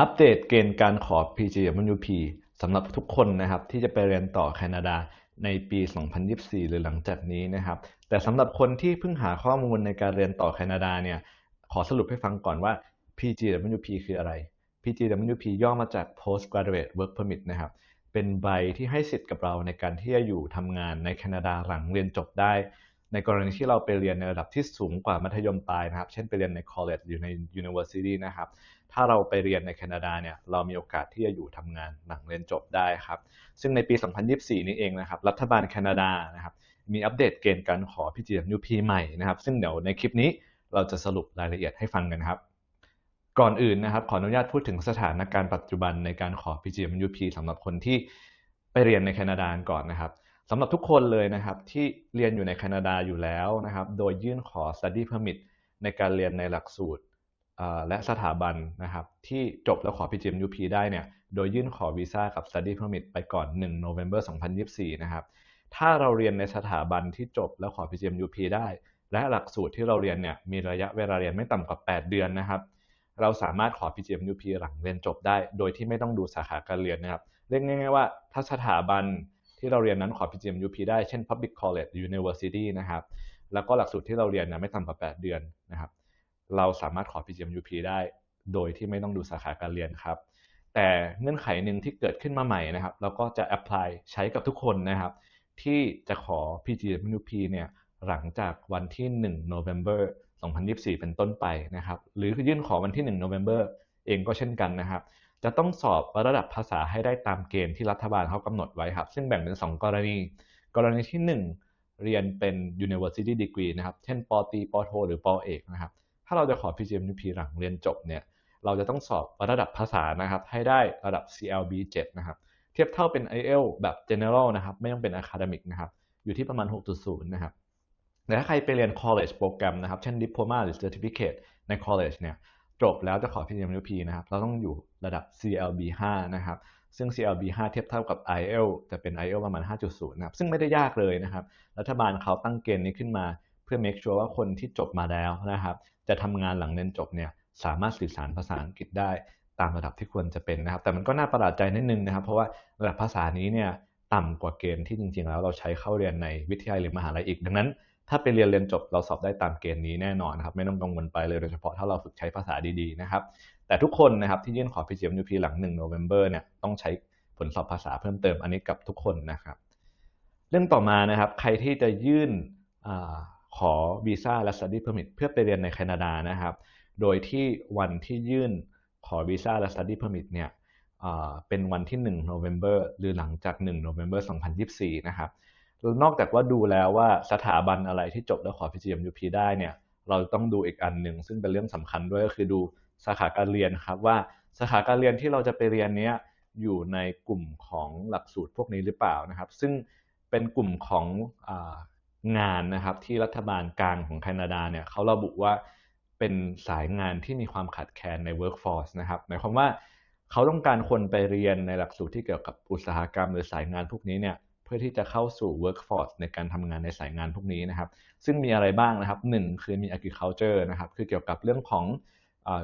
อัปเดตเกณฑ์การขอ PGWP สำหรับทุกคนนะครับที่จะไปเรียนต่อแคนาดาในปี 2024 หรือหลังจากนี้นะครับ แต่สำหรับคนที่เพิ่งหาข้อมูลในการเรียนต่อแคนาดาเนี่ย ขอสรุปให้ฟังก่อนว่า PGWP คืออะไร PGWP ย่อมาจาก Postgraduate Work Permit นะครับ เป็นใบที่ให้สิทธิ์กับเราในการที่จะอยู่ทำงานในแคนาดาหลังเรียนจบได้ ในกรณีที่เราไปเรียนในระดับที่สูงกว่ามัธยมปลายนะครับ เช่นไปเรียนใน college หรือใน university นะครับ ถ้าเราไปเรียนในแคนาดาเนี่ย เรามีโอกาสที่จะอยู่ทำงานหลังเรียนจบได้ครับ ซึ่งในปี 2024 นี้เองนะครับ รัฐบาลแคนาดานะครับ มีอัปเดตเกณฑ์การขอ PGWP ใหม่นะครับ ซึ่งเดี๋ยวในคลิปนี้เราจะสรุปรายละเอียดให้ฟังกันครับ ก่อนอื่นนะครับ ขออนุญาตพูดถึงสถานการณ์ปัจจุบันในการขอ PGWP สำหรับคนที่ไปเรียนในแคนาดาก่อนนะครับ สำหรับทุกคนเลยนะครับที่เรียนอยู่ในแคนาดาอยู่แล้วนะครับ โดยยื่นขอ study permit ในการเรียนในหลักสูตรและสถาบันนะครับ ที่จบแล้วขอ PGMUP ได้เนี่ยโดยยื่นขอวีซ่ากับ study permit ไปก่อน 1 November 2024 นะครับ ถ้าเราเรียนในสถาบันที่จบแล้วขอ PGMUP ได้ และหลักสูตรที่เราเรียนเนี่ยมีระยะเวลาเรียนไม่ต่ำกว่า 8 เดือนนะครับ เราสามารถขอ PGMUP หลังเรียนจบได้ โดยที่ไม่ต้องดูสาขาการเรียนนะครับ เรียกง่ายๆว่าถ้าสถาบัน ที่เราเรียนนั้นขอ PGMUP ได้เช่น Public College University นะครับ แล้วก็หลักสูตรที่เราเรียนนะไม่ต่ำกว่า 8 เดือนนะครับ เราสามารถขอ PGMUP ได้โดยที่ไม่ต้องดูสาขาการเรียนครับ แต่เงื่อนไขหนึ่งที่เกิดขึ้นมาใหม่นะครับ เราก็จะ apply ใช้กับทุกคนนะครับ ที่จะขอ PGMUP เนี่ยหลังจากวันที่ 1 November 2024 เป็นต้นไปนะครับ หรือยื่นขอวันที่ 1 November เองก็เช่นกันนะครับ จะต้องสอบระดับภาษาให้ได้ตามเกณฑ์ที่รัฐบาลเขากำหนดไว้ครับ ซึ่งแบ่งเป็น 2 กรณี กรณีที่ 1 เรียนเป็น university degree นะครับ เช่นปตรีปโท หรือปเอกนะครับ ถ้าเราจะขอ PGMP หลังเรียนจบเนี่ย เราจะต้องสอบระดับภาษานะครับ ให้ได้ระดับ CLB 7 นะครับ เทียบเท่าเป็น IELT แบบ general นะครับ ไม่ต้องเป็น academic นะครับ อยู่ที่ประมาณ 6.0 นะครับ แต่ถ้าใครไปเรียน college โปรแกรมนะครับ เช่น diploma หรือ certificate ใน college เนี่ย จบแล้วจะขอ PGMP นะครับเราต้องอยู่ระดับ CLB 5นะครับซึ่ง CLB 5 เทียบเท่ากับ IL จะเป็น IL ประมาณ 5.0 นะครับซึ่งไม่ได้ยากเลยนะครับ รัฐบาลเขาตั้งเกณฑ์นี้ขึ้นมา เพื่อ make sure ว่าคนที่จบมาแล้วนะครับ จะทำงานหลังเรียนจบเนี่ยสามารถสื่อสารภาษาอังกฤษได้ตามระดับที่ควรจะเป็นนะครับ แต่มันก็น่าประหลาดใจนิดนึงนะครับ เพราะว่าระดับภาษานี้เนี่ยต่ำกว่าเกณฑ์ที่จริงๆ แล้วเราใช้เข้าเรียนในวิทยาลัยหรือมหาลัยอีก ดังนั้น ถ้าไปเรียนเรียนจบเราสอบได้ตามเกณฑ์นี้แน่นอนนครับไม่ต้องกังวลไปเลยโดยเฉพาะถ้าเราฝึกใช้ภาษาดีๆนะครับแต่ทุกคนนะครับที่ยื่นขอ PGMUP หลัง1 November เนี่ยต้องใช้ผลสอบภาษาเพิ่มเติมอันนี้กับทุกคนนะครับเรื่องต่อมานะครับใครที่จะยื่นอขอวีซ่าและ study permit เพื่อไปเรียนในแคนาดานะครับ โดยที่วันที่ยื่นขอวีซ่าและ study permit เนี่ยเป็นวันที่1 November หรือหลังจาก 1 November 2024 นะครับ นอกจากว่าดูแล้วว่าสถาบันอะไรที่จบแล้วขอ PGMUP ได้เนี่ย เราต้องดูอีกอันหนึ่งซึ่งเป็นเรื่องสำคัญด้วยก็คือดูสาขาการเรียนครับว่าสาขาการเรียนที่เราจะไปเรียนเนี้ยอยู่ในกลุ่มของหลักสูตรพวกนี้หรือเปล่านะครับ ซึ่งเป็นกลุ่มของงานนะครับที่รัฐบาลกลางของแคนาดาเนี่ยเขาระบุว่าเป็นสายงานที่มีความขาดแคลนใน workforce นะครับหมายความว่าเขาต้องการคนไปเรียนในหลักสูตรที่เกี่ยวกับอุตสาหกรรมหรือสายงานพวกนี้เนี่ย เพื่อที่จะเข้าสู่ workforce ในการทำงานในสายงานพวกนี้นะครับ ซึ่งมีอะไรบ้างนะครับหนึ่งคือมี agriculture นะครับ คือเกี่ยวกับเรื่องของ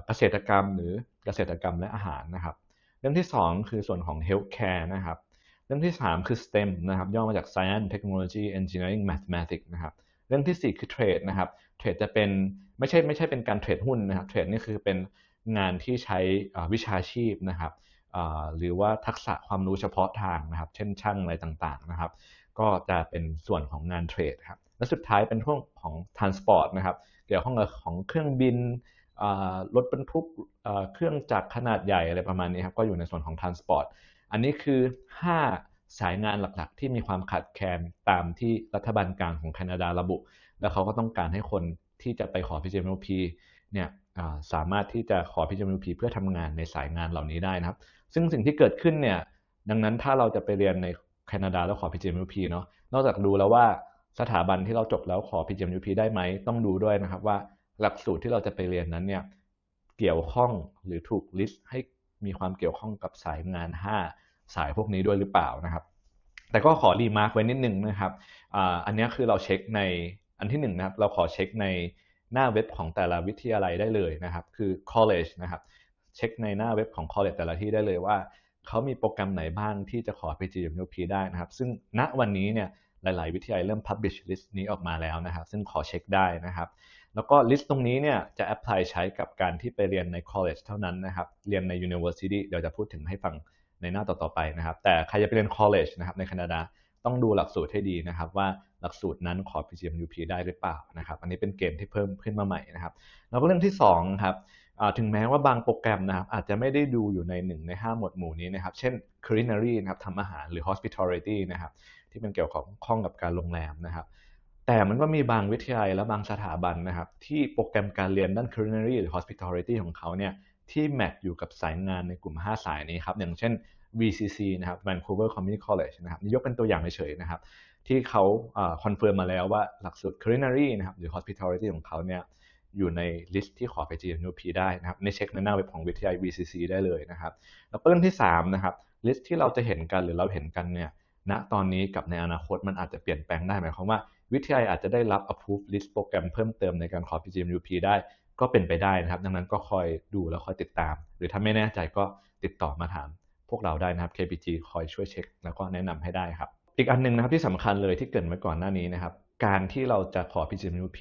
เกษตรกรรม หรือเกษตรกรรมและอาหารนะครับ เรื่องที่ 2 คือส่วนของ healthcare นะครับ เรื่องที่ 3 คือ STEM นะครับ ย่อมาจาก science technology engineering mathematics นะครับ เรื่องที่ 4 คือ trade นะครับ trade จะเป็นไม่ใช่ไม่ใช่เป็นการเทรดหุ้นนะครับ trade นี่คือเป็นงานที่ใช้วิชาชีพนะครับ หรือว่าทักษะความรู้เฉพาะทางนะครับ เช่นช่างอะไรต่างๆนะครับ ก็จะเป็นส่วนของงานเทรดครับ และสุดท้ายเป็นช่วงของ transport นะครับ เกี่ยวข้องกับของเครื่องบินรถบรรทุกเครื่องจักรขนาดใหญ่อะไรประมาณนี้ครับ ก็อยู่ในส่วนของ transport อันนี้คือ 5 สายงานหลักๆ ที่มีความขาดแคลนตามที่รัฐบาลกลางของแคนาดาระบุ แล้วเขาก็ต้องการให้คนที่จะไปขอ PGMOP เนี่ยสามารถที่จะขอ PGMOP เพื่อทำงานในสายงานเหล่านี้ได้นะครับ ซึ่งสิ่งที่เกิดขึ้นเนี่ยดังนั้นถ้าเราจะไปเรียนในแคนาดาแล้วขอ PGMUP เนาะนอกจากดูแล้วว่าสถาบันที่เราจบแล้วขอ PGMUP ได้ไหมต้องดูด้วยนะครับว่าหลักสูตรที่เราจะไปเรียนนั้นเนี่ยเกี่ยวข้องหรือถูกลิสต์ให้มีความเกี่ยวข้องกับสายงาน 5 สายพวกนี้ด้วยหรือเปล่านะครับ แต่ก็ขอรีมาร์กไว้นิดนึงนะครับอันนี้คือเราเช็คในอันที่1นนะครับเราขอเช็คใน หน้าเว็บของแต่ละวิทยาลัยได้เลยนะครับ คือ college นะครับ เช็คในหน้าเว็บของ college แต่ละที่ได้เลยว่าเขามีโปรแกรมไหนบ้างที่จะขอ PGMUP ได้นะครับ ซึ่งณวันนี้เนี่ยหลาย ๆ วิทยาลัยเริ่ม publish list นี้ออกมาแล้วนะครับ ซึ่งขอเช็คได้นะครับ แล้วก็ list ตรงนี้เนี่ยจะ apply ใช้กับการที่ไปเรียนใน college เท่านั้นนะครับ เรียนใน university เดี๋ยวจะพูดถึงให้ฟังในหน้าต่อ ๆ ไปนะครับ แต่ใครจะไปเรียน college นะครับในแคนาดา ต้องดูหลักสูตรให้ดีนะครับว่าหลักสูตรนั้นขอ PGMUP ได้หรือเปล่านะครับ อันนี้เป็นเกณฑ์ที่เพิ่มขึ้นมาใหม่นะครับแล้วก็เรื่องที่2ครับถึงแม้ว่าบางโปรแกรมนะครับอาจจะไม่ได้ดูอยู่ใน 1 ใน 5 หมวดหมู่นี้นะครับเช่น culinary นะครับทำอาหารหรือ hospitality นะครับที่เป็นเกี่ยวกับข้องกับการโรงแรมนะครับแต่มันก็มีบางวิทยาลัยและบางสถาบันนะครับที่โปรแกรมการเรียนด้าน culinary หรือ hospitality ของเขาเนี่ย ที่แมทอยู่กับสายงานในกลุ่ม 5 สายนี้ครับ อย่างเช่น VCC นะครับ Vancouver Community College นะครับนี่ยกเป็นตัวอย่างเฉยๆนะครับ ที่เขาคอนเฟิร์มมาแล้วว่าหลักสูตร culinary นะครับ หรือ hospitality ของเขาเนี่ยอยู่ในลิสต์ที่ขอไป GMUP ได้นะครับในเช็คในหน้าเว็บของวิทยาลัย VCC ได้เลยนะครับ แล้วเรื่องที่ 3 นะครับลิสต์ที่เราจะเห็นกันหรือเราเห็นกันเนี่ยณตอนนี้กับในอนาคตมันอาจจะเปลี่ยนแปลงได้หมายความว่าวิทยาลัยอาจจะได้รับ approve list โปรแกรมเพิ่มเติมในการขอ PGMUP ได้ ก็เป็นไปได้นะครับ ดังนั้นก็คอยดูแล้วคอยติดตาม หรือถ้าไม่แน่ใจก็ติดต่อมาถามพวกเราได้นะครับ KPG คอยช่วยเช็ค แล้วก็แนะนำให้ได้ครับ อีกอันนึงนะครับที่สำคัญเลยที่เกิดไว้ก่อนหน้านี้นะครับ การที่เราจะขอ PGMUP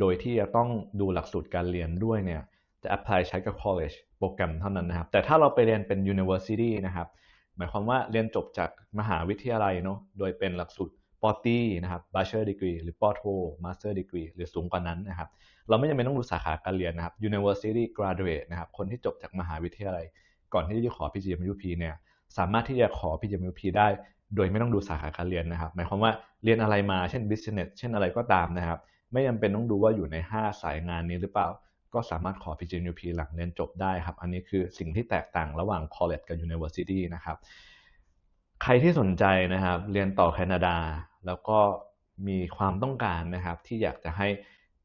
โดยที่จะต้องดูหลักสูตรการเรียนด้วยเนี่ยจะ apply ใช้กับ college โปรแกรมเท่านั้นนะครับ แต่ถ้าเราไปเรียนเป็น university นะครับ หมายความว่าเรียนจบจากมหาวิทยาลัยเนาะโดยเป็นหลักสูตร ปอตีนะครับ bachelor degree หรือปอโท master degree หรือสูงกว่านั้นนะครับ เราไม่จำเป็นต้องดูสาขาการเรียนนะครับ university graduate นะครับ คนที่จบจากมหาวิทยาลัย ก่อนที่จะขอ PGMUP เนี่ย สามารถที่จะขอ PGMUP ได้ โดยไม่ต้องดูสาขาการเรียนนะครับ หมายความว่าเรียนอะไรมา เช่น business เช่นอะไรก็ตามนะครับ ไม่จำเป็นต้องดูว่าอยู่ใน 5 สายงานนี้หรือเปล่า ก็สามารถขอ PGMUP หลังเรียนจบได้ครับ อันนี้คือสิ่งที่แตกต่างระหว่าง college กับ university นะครับ ใครที่สนใจนะครับ เรียนต่อแคนาดา แล้วก็มีความต้องการนะครับ ที่อยากจะให้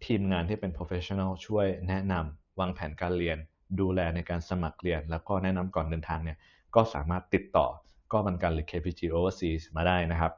ทีมงานที่เป็น professional ช่วยแนะนำวางแผนการเรียน ดูแลในการสมัครเรียน แล้วก็แนะนำก่อนเดินทางเนี่ยก็สามารถติดต่อกอบันการหรือ KPG Overseas มาได้นะครับ